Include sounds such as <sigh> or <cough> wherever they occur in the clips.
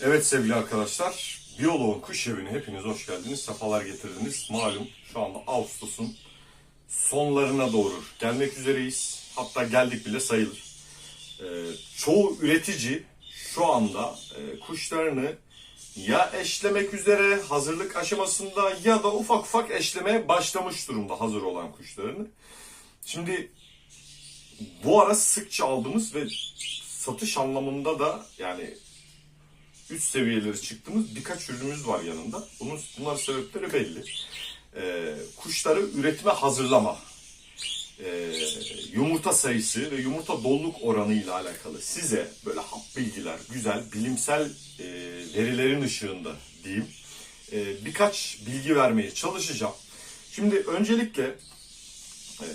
Evet sevgili arkadaşlar, Biyoloğun Kuş Evi'ne hepiniz hoş geldiniz, sefalar getirdiniz. Malum şu anda Ağustos'un sonlarına doğru gelmek üzereyiz. Hatta geldik bile sayılır. Ee, çoğu üretici şu anda e, kuşlarını ya eşlemek üzere hazırlık aşamasında ya da ufak ufak eşlemeye başlamış durumda hazır olan kuşlarını. Şimdi bu ara sıkça aldığımız ve satış anlamında da yani üst seviyeleri çıktığımız birkaç ürünümüz var yanında. Bunun bunların sebepleri belli. Ee, kuşları üretime hazırlama, ee, yumurta sayısı ve yumurta doluluk oranı ile alakalı size böyle hap bilgiler, güzel bilimsel e, verilerin ışığında diyeyim e, birkaç bilgi vermeye çalışacağım. Şimdi öncelikle e,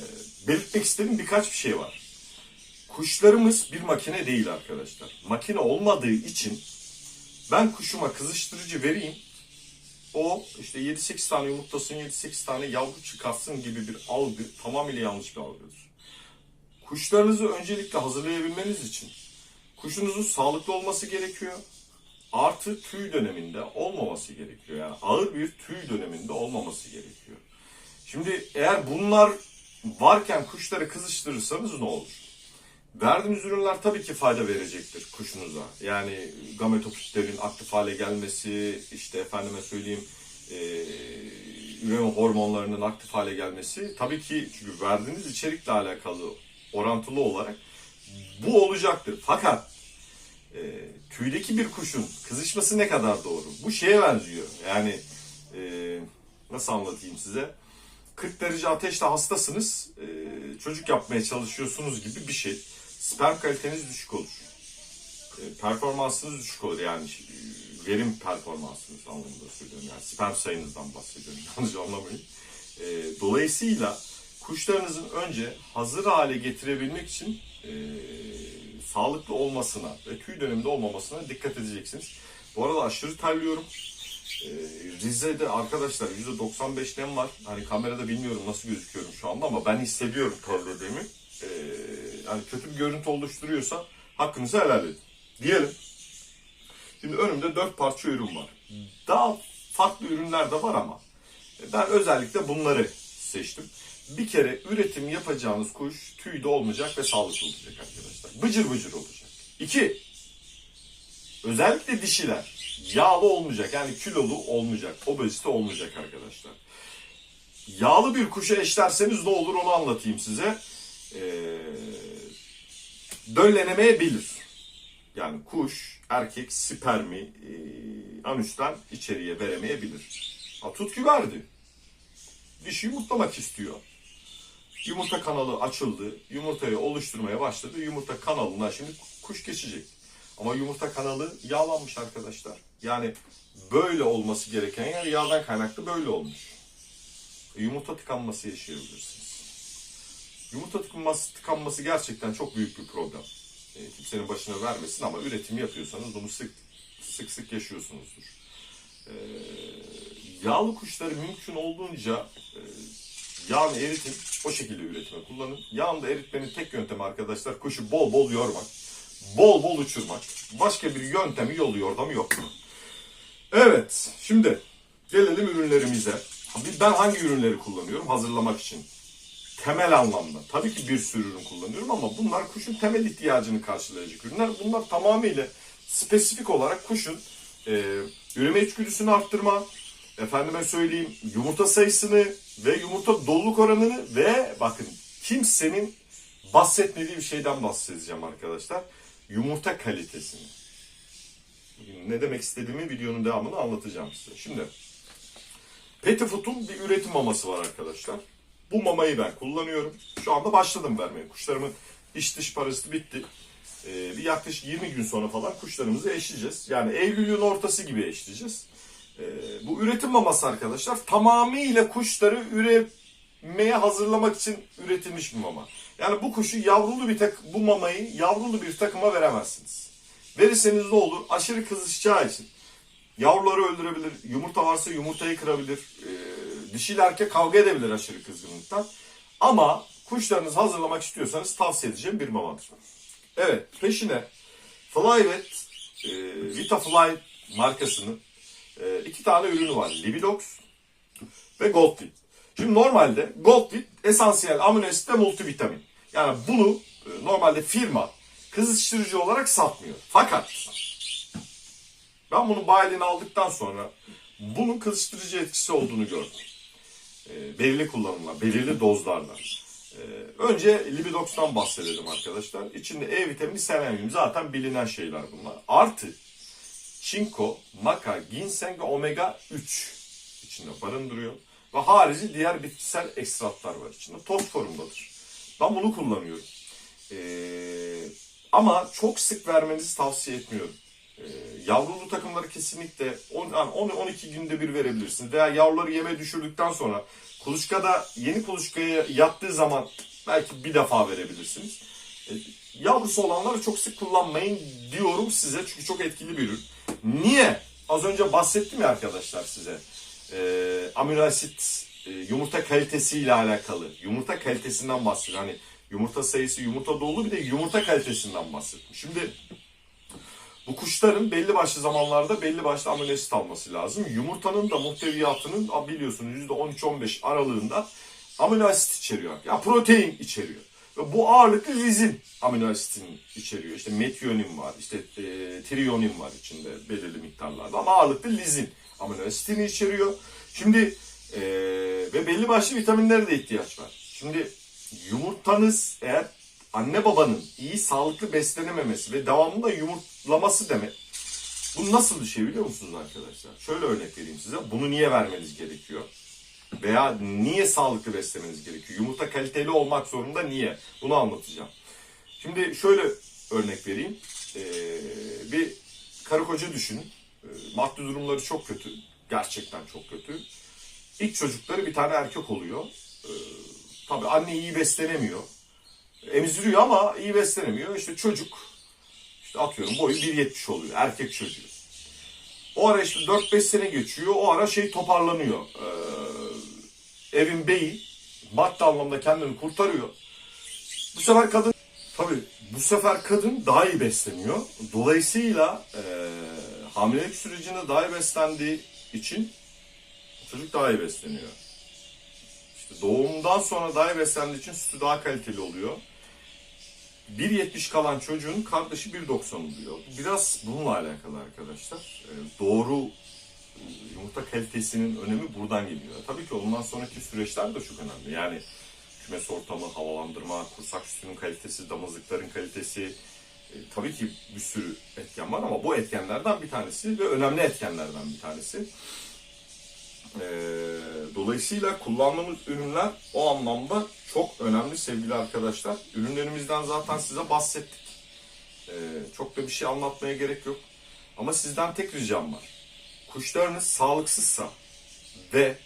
belirtmek istediğim birkaç bir şey var. Kuşlarımız bir makine değil arkadaşlar. Makine olmadığı için ben kuşuma kızıştırıcı vereyim. O işte 7-8 tane yumurtlasın, 7-8 tane yavru çıkartsın gibi bir algı tamamıyla yanlış bir algıdır. Kuşlarınızı öncelikle hazırlayabilmeniz için kuşunuzun sağlıklı olması gerekiyor. Artı tüy döneminde olmaması gerekiyor. Yani ağır bir tüy döneminde olmaması gerekiyor. Şimdi eğer bunlar varken kuşları kızıştırırsanız ne olur? Verdiğiniz ürünler tabii ki fayda verecektir kuşunuza. Yani gametopsitlerin aktif hale gelmesi, işte efendime söyleyeyim e, üreme hormonlarının aktif hale gelmesi tabii ki çünkü verdiğiniz içerikle alakalı orantılı olarak bu olacaktır. Fakat e, tüydeki bir kuşun kızışması ne kadar doğru? Bu şeye benziyor. Yani e, nasıl anlatayım size? 40 derece ateşte hastasınız, e, çocuk yapmaya çalışıyorsunuz gibi bir şey. Sperm kaliteniz düşük olur. E, performansınız düşük olur yani e, verim performansınız anlamında söylüyorum. Yani sperm sayınızdan bahsediyorum <laughs> yanlış anlamayın. E, dolayısıyla kuşlarınızın önce hazır hale getirebilmek için e, sağlıklı olmasına ve tüy döneminde olmamasına dikkat edeceksiniz. Bu arada aşırı terliyorum. Ee, Rize'de arkadaşlar %95 nem var. Hani kamerada bilmiyorum nasıl gözüküyorum şu anda ama ben hissediyorum terlediğimi. Ee, yani kötü bir görüntü oluşturuyorsa hakkınızı helal edin. Diyelim. Şimdi önümde 4 parça ürün var. Daha farklı ürünler de var ama ben özellikle bunları seçtim. Bir kere üretim yapacağınız kuş tüyde olmayacak ve sağlıklı olacak arkadaşlar. Bıcır bıcır olacak. İki, özellikle dişiler yağlı olmayacak yani kilolu olmayacak, obezite olmayacak arkadaşlar. Yağlı bir kuşa eşlerseniz ne olur onu anlatayım size. Ee, döllenemeyebilir. Yani kuş, erkek spermi e, anüsten içeriye veremeyebilir. Ha, tutku verdi. Dişi yumurtlamak istiyor. Yumurta kanalı açıldı. Yumurtayı oluşturmaya başladı. Yumurta kanalına şimdi kuş geçecek. Ama yumurta kanalı yağlanmış arkadaşlar. Yani böyle olması gereken yer yağdan kaynaklı böyle olmuş. E, Yumurta tıkanması yaşayabilirsiniz. Yumurta tıkanması, tıkanması gerçekten çok büyük bir problem. E, kimsenin başına vermesin ama üretim yapıyorsanız bunu sık sık sık yaşıyorsunuzdur. E, yağlı kuşları mümkün olduğunca e, yağını eritin, o şekilde üretime kullanın. Yağını da eritmenin tek yöntemi arkadaşlar kuşu bol bol yormak bol bol uçurmak. Başka bir yöntemi yolu yordamı yok. Evet, şimdi gelelim ürünlerimize. Ben hangi ürünleri kullanıyorum hazırlamak için? Temel anlamda. Tabii ki bir sürü ürün kullanıyorum ama bunlar kuşun temel ihtiyacını karşılayacak ürünler. Bunlar tamamıyla spesifik olarak kuşun e, üreme içgüdüsünü arttırma, efendime söyleyeyim yumurta sayısını ve yumurta doluluk oranını ve bakın kimsenin bahsetmediği bir şeyden bahsedeceğim arkadaşlar yumurta kalitesini. Ne demek istediğimi videonun devamını anlatacağım size. Şimdi Pettifoot'un bir üretim maması var arkadaşlar. Bu mamayı ben kullanıyorum. Şu anda başladım vermeye. Kuşlarımın iç dış parası bitti. Ee, bir yaklaşık 20 gün sonra falan kuşlarımızı eşleyeceğiz. Yani Eylül'ün ortası gibi eşleyeceğiz. Ee, bu üretim maması arkadaşlar tamamıyla kuşları üretmeye hazırlamak için üretilmiş bir mama. Yani bu kuşu yavrulu bir tak bu mamayı yavrulu bir takıma veremezsiniz. Verirseniz ne olur? Aşırı kızışacağı için yavruları öldürebilir. Yumurta varsa yumurtayı kırabilir. E, dişiyle erkek kavga edebilir aşırı kızgınlıktan. Ama kuşlarınızı hazırlamak istiyorsanız tavsiye edeceğim bir mamadır. Evet peşine Flyvet e, Vitafly markasının e, iki tane ürünü var. Libidox ve Goldfit. Şimdi normalde Goldfit esansiyel amino asit ve multivitamin. Yani bunu e, normalde firma kızıştırıcı olarak satmıyor. Fakat ben bunu bayiliğini aldıktan sonra bunun kızıştırıcı etkisi olduğunu gördüm. E, belirli kullanımlar, belirli dozlarla. E, önce Libidox'tan bahsedelim arkadaşlar. İçinde E vitamini, selenyum zaten bilinen şeyler bunlar. Artı çinko, maka, ginseng ve omega 3 içinde barındırıyor. Ve harici diğer bitkisel ekstratlar var içinde. Toz formundadır. Ben bunu kullanıyorum. Ee, ama çok sık vermenizi tavsiye etmiyorum. Ee, yavrulu takımları kesinlikle 10-12 günde bir verebilirsiniz. Veya yavruları yeme düşürdükten sonra kuluçkada yeni kuluçkaya yattığı zaman belki bir defa verebilirsiniz. Ee, yavrusu olanları çok sık kullanmayın diyorum size çünkü çok etkili bir ürün. Niye? Az önce bahsettim ya arkadaşlar size. Ee, amino asit e, yumurta kalitesiyle alakalı. Yumurta kalitesinden bahsediyorum. Hani yumurta sayısı, yumurta dolu bir de yumurta kalitesinden bahsettim. Şimdi bu kuşların belli başlı zamanlarda belli başlı amino asit alması lazım. Yumurtanın da muhteviyatının biliyorsunuz %13-15 aralığında amino asit içeriyor. Ya protein içeriyor. Ve bu ağırlıklı lizin amino asitini içeriyor. İşte metionin var, işte e, trionin var içinde belirli miktarlarda ama ağırlıklı lizin amino asitini içeriyor. Şimdi e, ve belli başlı vitaminlere de ihtiyaç var. Şimdi yumurtanız eğer anne babanın iyi sağlıklı beslenememesi ve devamında yumurtlaması demek. Bu nasıl bir şey biliyor musunuz arkadaşlar? Şöyle örnek vereyim size. Bunu niye vermeniz gerekiyor? Veya niye sağlıklı beslemeniz gerekiyor? Yumurta kaliteli olmak zorunda niye? Bunu anlatacağım. Şimdi şöyle örnek vereyim. Ee, bir karı koca düşünün. Ee, maddi durumları çok kötü. Gerçekten çok kötü. İlk çocukları bir tane erkek oluyor. Ee, tabii anne iyi beslenemiyor. Emziriyor ama iyi beslenemiyor. İşte çocuk işte atıyorum boyu 1.70 oluyor. Erkek çocuğu. O ara işte 4-5 sene geçiyor. O ara şey toparlanıyor. Ee, evin beyi maddi anlamda kendini kurtarıyor. Bu sefer kadın tabii bu sefer kadın daha iyi besleniyor. Dolayısıyla e, hamilelik sürecinde daha iyi beslendiği için çocuk daha iyi besleniyor. İşte doğumdan sonra daha iyi beslendiği için sütü daha kaliteli oluyor. 1.70 kalan çocuğun kardeşi 1.90 oluyor. Biraz bununla alakalı arkadaşlar. Ee, Doğru e, yumurta kalitesinin önemi buradan geliyor. Tabii ki ondan sonraki süreçler de çok önemli. Yani kümes ortamı, havalandırma, kursak sütünün kalitesi, damızlıkların kalitesi, e, tabii ki bir sürü etken var ama bu etkenlerden bir tanesi ve önemli etkenlerden bir tanesi. Ee, dolayısıyla kullandığımız ürünler o anlamda çok önemli sevgili arkadaşlar. Ürünlerimizden zaten size bahsettik. Ee, çok da bir şey anlatmaya gerek yok. Ama sizden tek ricam var. Kuşlarınız sağlıksızsa ve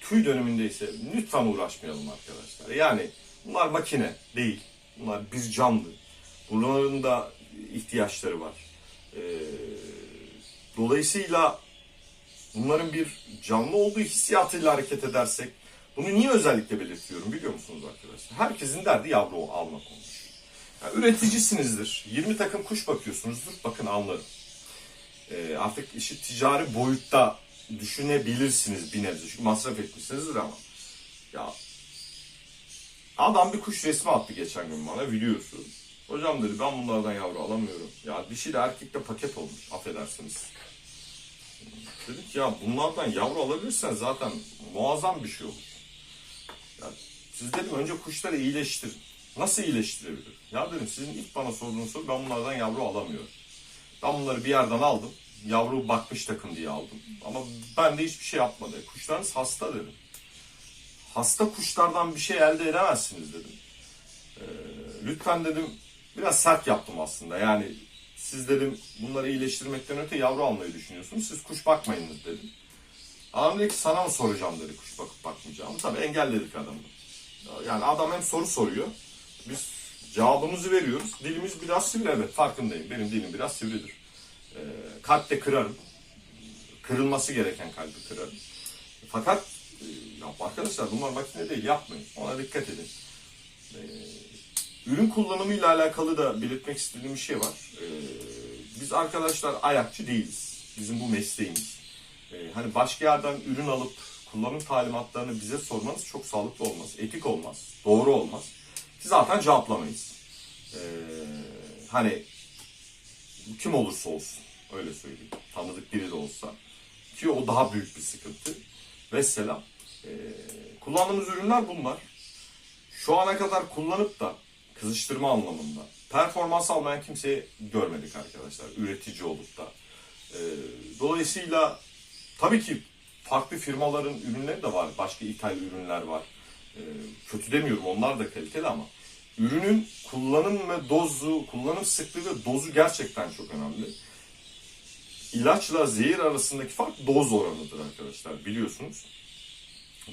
tüy dönemindeyse lütfen uğraşmayalım arkadaşlar. Yani bunlar makine değil. Bunlar bir canlı. Bunların da ihtiyaçları var. Ee, dolayısıyla bunların bir canlı olduğu hissiyatıyla hareket edersek bunu niye özellikle belirtiyorum biliyor musunuz arkadaşlar? Herkesin derdi yavru almak olmuş. Yani üreticisinizdir. 20 takım kuş bakıyorsunuzdur. Bakın anlarım. Ee, artık işi ticari boyutta düşünebilirsiniz bir nebze. Çünkü masraf etmişsinizdir ama. Ya adam bir kuş resmi attı geçen gün bana videosu. Hocam dedi ben bunlardan yavru alamıyorum. Ya dişi de erkekle paket olmuş affedersiniz. Dedik ya bunlardan yavru alabilirsen zaten muazzam bir şey olur. Ya siz dedim önce kuşları iyileştirin. Nasıl iyileştirebilir? Ya dedim sizin ilk bana sorduğunuz soru ben bunlardan yavru alamıyorum. Ben bunları bir yerden aldım. Yavru bakmış takım diye aldım. Ama ben de hiçbir şey yapmadı. Kuşlarınız hasta dedim. Hasta kuşlardan bir şey elde edemezsiniz dedim. Ee, lütfen dedim biraz sert yaptım aslında. Yani siz dedim bunları iyileştirmekten öte yavru almayı düşünüyorsunuz. Siz kuş bakmayınız dedim. Adam dedi ki sana mı soracağım dedi kuş bakıp bakmayacağımı. Tabii engelledik adamı. Yani adam hem soru soruyor. Biz cevabımızı veriyoruz. Dilimiz biraz sivri evet farkındayım. Benim dilim biraz sivridir. Ee, kalp de kırarım. Kırılması gereken kalbi kırarım. Fakat e, ya arkadaşlar bunlar makine değil yapmayın. Ona dikkat edin. Ee, ürün kullanımıyla alakalı da belirtmek istediğim bir şey var. Ee, biz arkadaşlar ayakçı değiliz. Bizim bu mesleğimiz. Ee, hani başka yerden ürün alıp kullanım talimatlarını bize sormanız çok sağlıklı olmaz. Etik olmaz. Doğru olmaz. Ki zaten cevaplamayız. Ee, hani kim olursa olsun öyle söyleyeyim. Tanıdık biri de olsa. Ki o daha büyük bir sıkıntı. Vesselam. Ee, kullandığımız ürünler bunlar. Şu ana kadar kullanıp da kızıştırma anlamında performans almayan kimseyi görmedik arkadaşlar. Üretici olup da. Ee, dolayısıyla tabii ki farklı firmaların ürünleri de var. Başka ithal ürünler var. Ee, kötü demiyorum onlar da kaliteli ama ürünün kullanım ve dozu, kullanım sıklığı ve dozu gerçekten çok önemli. İlaçla zehir arasındaki fark doz oranıdır arkadaşlar biliyorsunuz.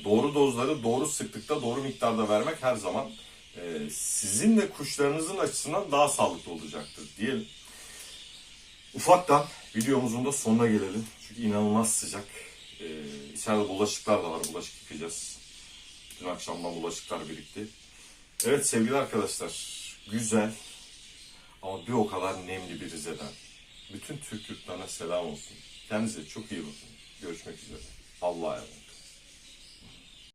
Doğru dozları doğru sıklıkta doğru miktarda vermek her zaman e, sizin ve kuşlarınızın açısından daha sağlıklı olacaktır diyelim. Ufaktan videomuzun da sonuna gelelim. Çünkü inanılmaz sıcak. E, bulaşıklar da var. Bulaşık yıkayacağız. Dün akşamdan bulaşıklar birikti. Evet sevgili arkadaşlar. Güzel ama bir o kadar nemli bir Rize'den. Bütün Türk yurtlarına selam olsun. Kendinize çok iyi bakın. Görüşmek üzere. Allah'a emanet.